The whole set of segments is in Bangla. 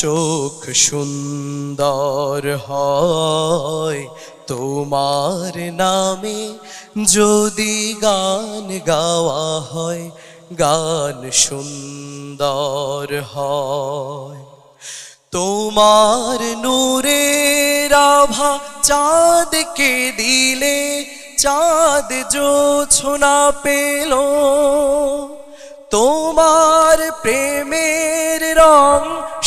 চোখ সুন্দর হয়, তোমার নামে যদি গান গাওয়া হয়, গান সুন্দর হয়। তোমার নূরের আভা চাঁদকে দিলে, চাঁদ জোছনা পেল। তোমার প্রেমের রং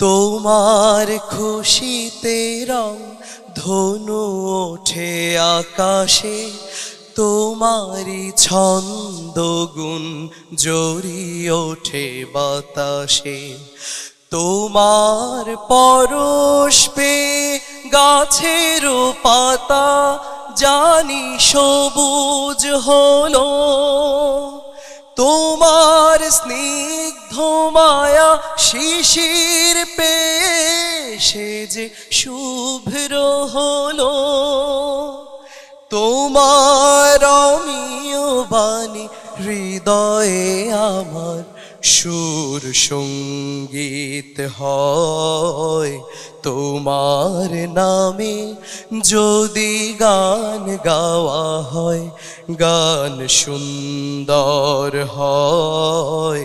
তোমার খুশিতে রং ধনু ওঠে আকাশে তোমারি ছন্দ গুণ জড়ি ওঠে বাতাসে। তোমার পরশ পে গাছের পাতা, জানি সবুজ হলো। তোমার স্নিগ্ধ মায়া শিশির পে সে যে শুভ্র হলো, তোমার অমিয় বাণী হৃদয়ে আমার সুর সংগীত হয়। তোমার নামে যদি গান গাওয়া হয়, গান সুন্দর হয়।